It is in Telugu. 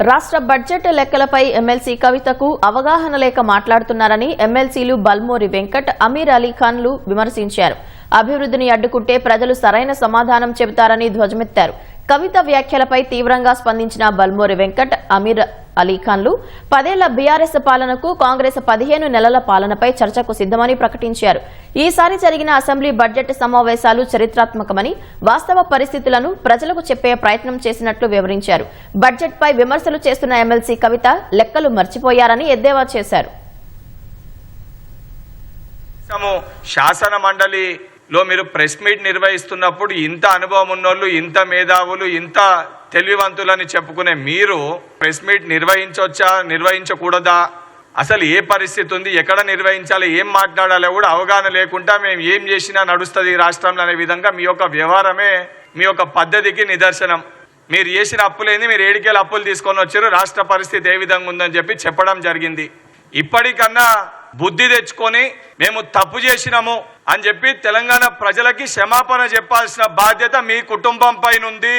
రాష్ట్ర బడ్జెట్ లెక్కలపై ఎమ్మెల్సీ కవితకు అవగాహన లేక మాట్లాడుతున్నారని ఎమ్మెల్సీలు బల్మోరి వెంకట్ అమీర్ అలీ ఖాన్లు విమర్శించారు. అభివృద్ధిని అడ్డుకుంటే ప్రజలు సరైన సమాధానం చెబుతారని ధ్వజమెత్తారు. కవిత వ్యాఖ్యలపై తీవ్రంగా స్పందించిన బల్మోరి వెంకట్ అమీర్ అలీ ఖాన్లు పదేళ్ళ బీఆర్ఎస్ పాలనకు కాంగ్రెస్ పదిహేను నెలల పాలనపై చర్చకు సిద్దమని ప్రకటించారు. ఈసారి జరిగిన అసెంబ్లీ బడ్జెట్ సమావేశాలు చరిత్రాత్మకమని వాస్తవ పరిస్థితులను ప్రజలకు చెప్పే ప్రయత్నం చేసినట్లు వివరించారు. బడ్జెట్పై విమర్శలు చేస్తున్న ఎమ్మెల్సీ కవిత లెక్కలు మర్చిపోయారని ఎద్దేవా చేశారు. శాసన మండలి లో మీరు ప్రెస్ మీట్ నిర్వహిస్తున్నప్పుడు ఇంత అనుభవం ఉన్నోళ్ళు ఇంత మేధావులు ఇంత తెలివివంతులని చెప్పుకునే మీరు ప్రెస్ మీట్ నిర్వహించవచ్చా నిర్వహించకూడదా? అసలు ఏ పరిస్థితి ఉంది? ఎక్కడ నిర్వహించాలి? ఏం మాట్లాడాలో? కూడా అవగాహన లేకుండా మేము ఏం చేసినా నడుస్తుంది ఈ రాష్ట్రంలో అనే విధంగా మీ యొక్క వ్యవహారమే మీ యొక్క పద్ధతికి నిదర్శనం. మీరు చేసిన అప్పులేంది? మీరు ఏడికేళ్ళ అప్పులు తీసుకొని వచ్చారు. రాష్ట్ర పరిస్థితి ఏ విధంగా ఉందని చెప్పి చెప్పడం జరిగింది. ఇప్పటికన్నా బుద్ధి తెచ్చుకొని మేము తప్పు చేసినాము అని చెప్పి తెలంగాణ ప్రజలకి క్షమాపణ చెప్పాల్సిన బాధ్యత మీ కుటుంబం పైన ఉంది